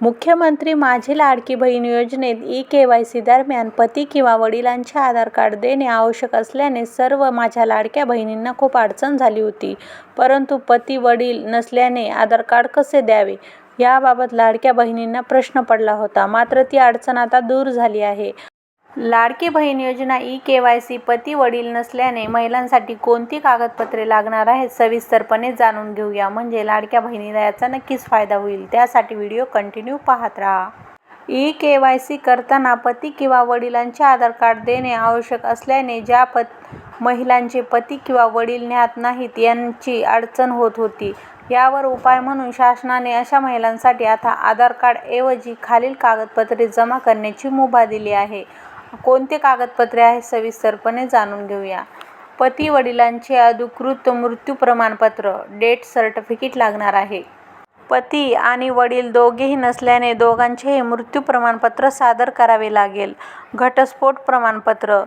मुख्यमंत्री माझी लाडकी बहीण योजनेत ई केवायसी दरम्यान पती किंवा वडिलांचे आधार कार्ड देणे आवश्यक असल्याने सर्व माझ्या लाडक्या बहिणींना खूप अडचण झाली होती. परंतु पती वडील नसल्याने आधार कार्ड कसे द्यावे, याबाबत लाडक्या बहिणींना प्रश्न पडला होता. मात्र ती अडचण आता दूर झाली आहे. लाडकी बहीण योजना ई केवायसी पती वडील नसल्याने महिलांसाठी कोणती कागदपत्रे लागणार आहेत सविस्तरपणे जाणून घेऊया म्हणजे लाडक्या बहिणीला याचा नक्कीच फायदा होईल. त्यासाठी व्हिडिओ कंटिन्यू पाहत राहा. ई केवायसी करताना पती किंवा वडिलांचे आधार कार्ड देणे आवश्यक असल्याने ज्या महिलांचे पती किंवा वडील ज्ञात नाहीत यांची अडचण होत होती. यावर उपाय म्हणून शासनाने अशा महिलांसाठी आता आधार कार्ड ऐवजी खालील कागदपत्रे जमा करण्याची मुभा दिली आहे. कोणते कागदपत्रे आहेत सविस्तरपणे जाणून घेऊया. पती वडिलांचे अधिकृत मृत्यू प्रमाणपत्र डेथ सर्टिफिकेट लागणार आहे. पती आणि वडील दोघेही नसल्याने दोघांचेही मृत्यू प्रमाणपत्र सादर करावे लागेल. घटस्फोट प्रमाणपत्र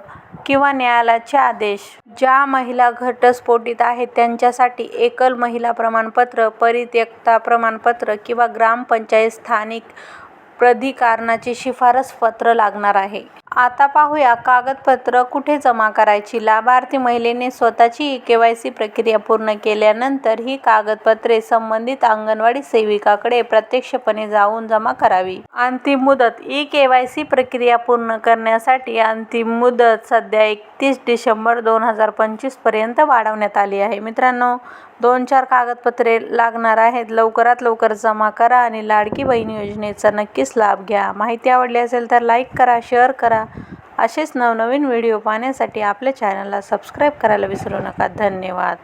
किंवा न्यायालयाचे आदेश. ज्या महिला घटस्फोटित आहेत त्यांच्यासाठी एकल महिला प्रमाणपत्र, परित्यक्ता प्रमाणपत्र किंवा ग्रामपंचायत स्थानिक प्राधिकरणाचे शिफारस पत्र लागणार आहे. आता पाहूया कागदपत्र कुठे जमा करायची. लाभार्थी महिलेने स्वतःची ई केवायसी प्रक्रिया पूर्ण केल्यानंतर ही कागदपत्रे संबंधित अंगणवाडी सेविकाकडे प्रत्यक्षपणे जाऊन जमा करावी. अंतिम मुदत ई केवायसी प्रक्रिया पूर्ण करण्यासाठी अंतिम मुदत सध्या एकतीस डिसेंबर दोन हजार पंचवीसपर्यंत वाढवण्यात आली आहे. मित्रांनो, दोन-चार कागदपत्रे लागणार आहेत. लवकरात लवकर जमा करा आणि लाडकी बहीण योजनेचा नक्कीच लाभ घ्या. माहिती आवडली असेल तर लाईक करा, शेअर करा. असेच नवनवीन व्हिडिओ पाहण्यासाठी आपल्या चॅनलला सबस्क्राईब करायला विसरू नका. धन्यवाद.